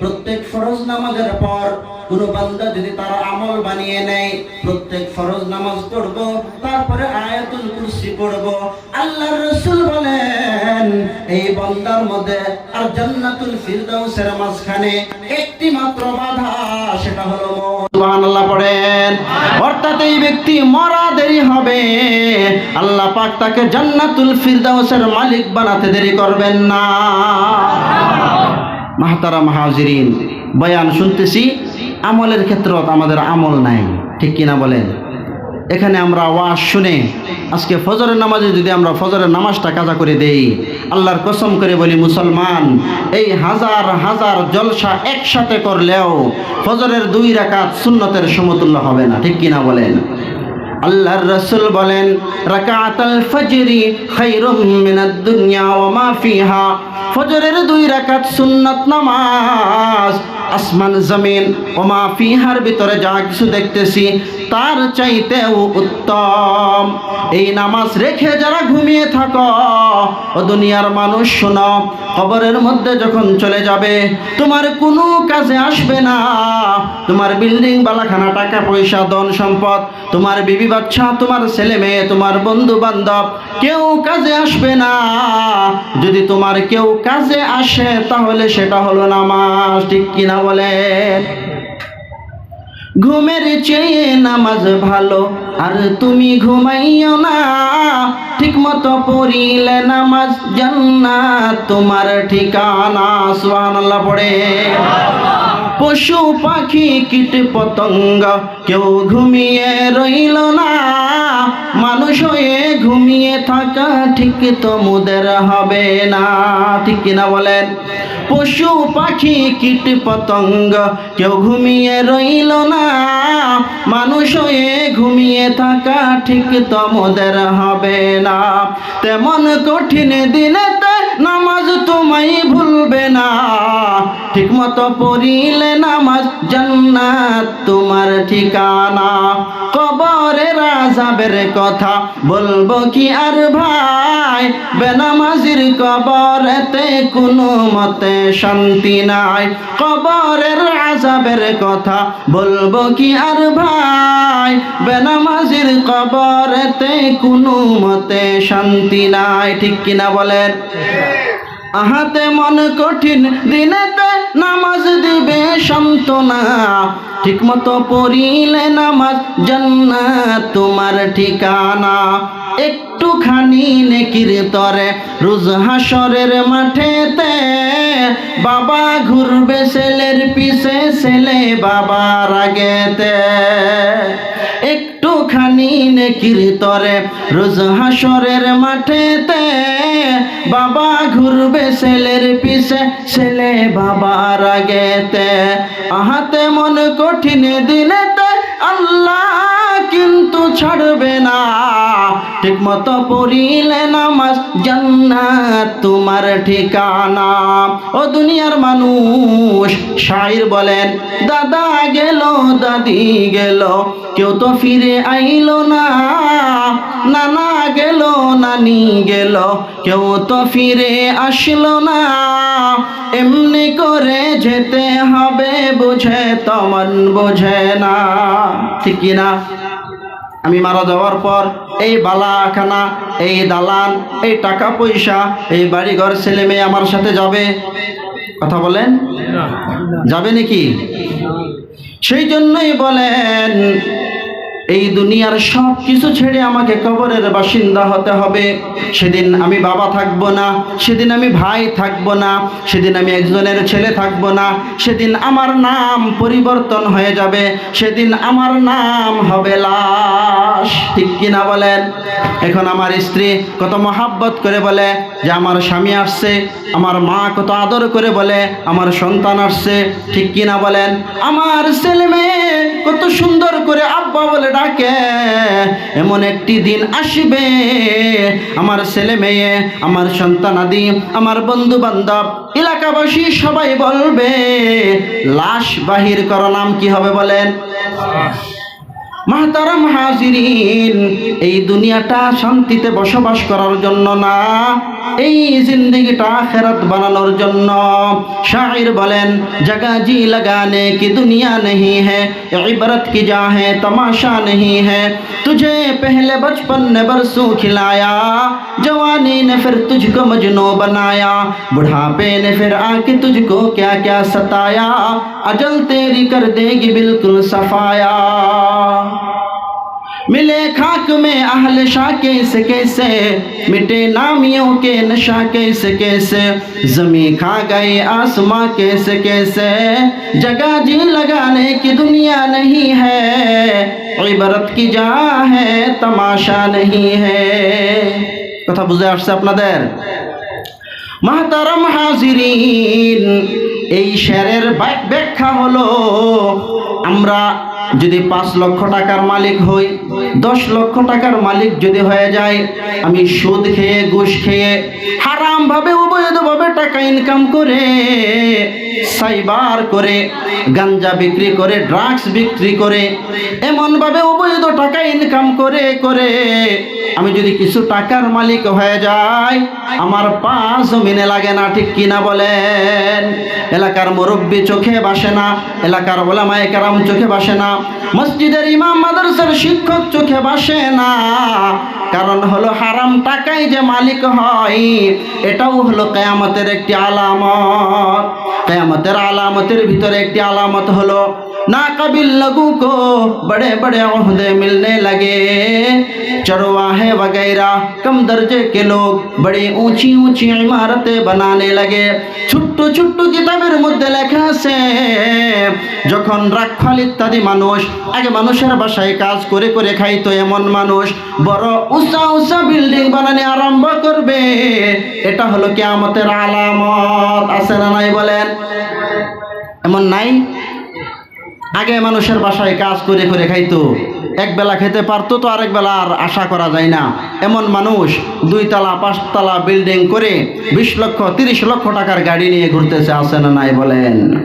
প্রত্যেক ফরজ নামাজের পর কোন বান্দা যদি তার আমল বানিয়ে নেয়, প্রত্যেক ফরজ নামাজ পড়ব, তারপরে আয়াতুল কুরসি পড়ব। আল্লাহর রাসূল বলেন এই বান্দার মধ্যে আর জান্নাতুল ফিরদাউসের মাঝখানে একটি মাত্র বাধা সেটা হলো সুবহানাল্লাহ পড়েন। অর্থাৎ এই ব্যক্তি মরা দেরি হবে। আল্লাহ পাক তাকে জান্নাতুল ফিরদাউসের মালিক বানাতে দেরি করবেন না। মাহতারা মাহাজিরিন বয়ান শুনতেছি আমলের ক্ষেত্রে আমাদের আমল নাই। ঠিক কিনা বলেন? এখানে আমরা ওয়াজ শুনে আজকে ফজরের নামাজে যদি আমরা ফজরের নামাজটা কাজা করে দেই আল্লাহর কসম করে বলি মুসলমান, এই হাজার হাজার জলসা একসাথে করলেও ফজরের দুই রাকাত সুন্নতের সমতুল্য হবে না, ঠিক কিনা বলেন? আল্লাহর রসুল বলেন, রাকাতাল ফজরি খাইরুম মিনাদ দুনিয়া ওয়া মা ফিহা। ফজরের দুই রাকাত সুন্নাত নামাজ আসমান, জমিন ও মা ফিহার ভিতরে যা কিছু দেখতেছি, তার চাইতেও উত্তম। এই নামাজ রেখে যারা ঘুমিয়ে থাকো, ও দুনিয়ার মানুষ শোনো খবরের মধ্যে যখন চলে যাবে, তোমার কোনো কাজে আসবে না। তোমার বিল্ডিং, বালাখানা, টাকা পয়সা, ধন সম্পদ, তোমার বিবি বাচ্চা, তোমার ছেলে মেয়ে, তোমার বন্ধু বান্ধব, কেউ কাজে আসবে না। যদি তোমার কেউ কাজে আসে, তাহলে সেটা হলো নামাজ, ঠিক কিনা বলেন, ঘুমের চেয়ে নামাজ ভালো, আর তুমি ঘুমাইও না। ঠিক মতো পড়িলে নামাজ জান্নাত, তোমার ঠিকানা সুবহানাল্লাহ পড়ে। পশু পাখি, কীট পতঙ্গ, কেউ ঘুমিয়ে রইল না। মানুষ হয়ে ঘুমিয়ে থাকা ঠিক তো মুদের হবে না। ঠিক কিনা বলেন পশু পাখি, কীট পতঙ্গ। কেউ ঘুমিয়ে রইল না, মানুষ হয়ে ঘুমিয়ে থাকা ঠিক তোমাদের হবে না। তেমন কঠিন দিনেতে নামাজ তোমায় ভুলবে না। ঠিক মতো পড়িলে নামাজ জান্নাত তোমার ঠিকানা। কবরের আজাবের কথা বলব কি আর ভাই? বেনামাজির কবরেতে কোনো মতে শান্তি নাই। কবরের আজাবের কথা বলব কি আর ভাই? বেনামাজির কবরেতে কোনো মতে শান্তি নাই। ঠিক কিনা বলেন? আহাতে মন কঠিন, দিনেতে নামাজ দিবে সন্তনা ঠিক মতো পড়িলে নামাজ জান্নাত তোমার ঠিকানা। একটুখানি নেকির তরে, রোজ হাসরের মাঠেতে বাবা ঘুরবে ছেলের পিছে, ছেলে বাবার আগেতে একটুখানি নেকির তরে, রোজ হাসরের মাঠেতে বাবা ঘুরবে ছেলের পিছে, ছেলে বাবার আগেতে। আহাতে মন কঠিন দিনেতে আল্লাহ কিন্তু ছাড়বে না। ঠিক মতো পড়িলে নামাজ জান্নাত তোমার ঠিকানা। ও দুনিয়ার মানুষ, শাইর বলেন, দাদা গেল, দাদি গেল, কেউ তো ফিরে আইলো না। নানা নানি গেল কেউ তো ফিরে আসলো না। এমনি করে যেতে হবে বুঝে তমন বোঝে না। ঠিক না? আমি মারা যাওয়ার পর এই বালাখানা এই দালান এই টাকা পয়সা এই বাড়িঘর ছেলে মেয়ে আমার সাথে যাবে? কথা বলেন? যাবে নাকি? সেই জন্যই বলেন এই দুনিয়ার সব কিছু ছেড়ে আমাকে কবরের বাসিন্দা হতে হবে। সেদিন আমি বাবা থাকব না, সেদিন আমি ভাই থাকব না, সেদিন আমি একজনের ছেলে থাকব না, সেদিন আমার নাম পরিবর্তন হয়ে যাবে, সেদিন আমার নাম হবে লাশ। ঠিক কিনা বলেন? এখন আমার স্ত্রী কত মহাব্বত করে বলে যে আমার স্বামী আসছে, আমার মা কত আদর করে বলে, আমার সন্তান আসছে, ঠিক কিনা বলেন? আমার ছেলে মেয়ে কত সুন্দর করে আব্বা বলে ডাকে, এমন একটি দিন আসবে। আমার ছেলে মেয়ে, আমার সন্তানাদি আমার বন্ধু বান্ধব এলাকাবাসী সবাই বলবে, লাশ বাহির করা নাম কি হবে বলেন? মাহতারাম হাজিরিন এই দুনিয়াটা শান্তিতে বসবাস করার জন্য না এই জিন্দগিটা আখেরাত বানানোর জন্য শাহির বলেন জগা জি लगाने की दुनिया नहीं है इबरत की जा है तमाशा नहीं है तुझे पहले बचपन ने बरसों खिलाया जवानी ने फिर तुझको मजनू बनाया बुढ़ापे ने फिर आके तुझको क्या क्या सताया अजल तेरी कर देगी बिल्कुल सफाया मिले खाक में अहल शाह कैसे कैसे मिटे नामियों के नशा कैसे कैसे जमी खा गए आसमां कैसे कैसे जगह जी लगाने की दुनिया नहीं है इबरत की जा है तमाशा नहीं है কথা বুঝে আসছে আপনাদের মাহতারাম হাজিরিন এই শেরের বা- ব্যাখ্যা হলো আমরা যদি পাঁচ লক্ষ টাকার মালিক হই, দশ লক্ষ টাকার মালিক যদি হয়ে যায়, আমি সুদ খেয়ে, ঘুষ খেয়ে হারাম ভাবে অবৈধভাবে টাকা ইনকাম করে, সাইবার করে, গাঞ্জা বিক্রি করে ড্রাগস বিক্রি করে, এমনভাবে অবৈধ টাকা ইনকাম করে করে, আমি যদি কিছু টাকার মালিক হয়ে যাই, আমার পা জমিনে লাগে না, ঠিক কিনা বলেন? এলাকার মুরব্বী চোখে বাসে না, এলাকার ওলামায়ে কেরাম চোখে বাসে না মসজিদের ইমাম মাদ্রাসার শিক্ষক চোখে বাসে না। কারণ হলো হারাম টাকাই যে মালিক হয়, এটাও হলো কেয়ামতের একটি আলামত। কেয়ামতের আলামতের ভিতরে একটি আলামত হলো ना कबिल लोगों को बड़े बड़े ओहदे मिलने लगे चरवाहे वगैरह कम दर्जे के लोग बड़ी ऊंची ऊंची इमारतें बनाने लगे ছোট্ট ছোট্ট কিতাবের মধ্যে লেখা আছে যখন রাখাল ইত্যাদি মানুষ আগে মানুষের বাসায় কাজ করে করে খাইতো এমন মানুষ বড় উঁচা উঁচা বিল্ডিং বানানো আরম্ভ করবে এটা হলো কেয়ামতের আলামত আছে না নাই বলেন এমন নাই আগে মানুষের বাসায় কাজ করে করে খাইতো। এক বেলা খেতে পারতো তো আরেক বেলা আর আশা করা যায় না। এমন মানুষ দুই তালা পাঁচতলা বিল্ডিং করে বিশ লক্ষ, তিরিশ লক্ষ টাকার গাড়ি নিয়ে ঘুরতেছে আসে না নাই বলেন?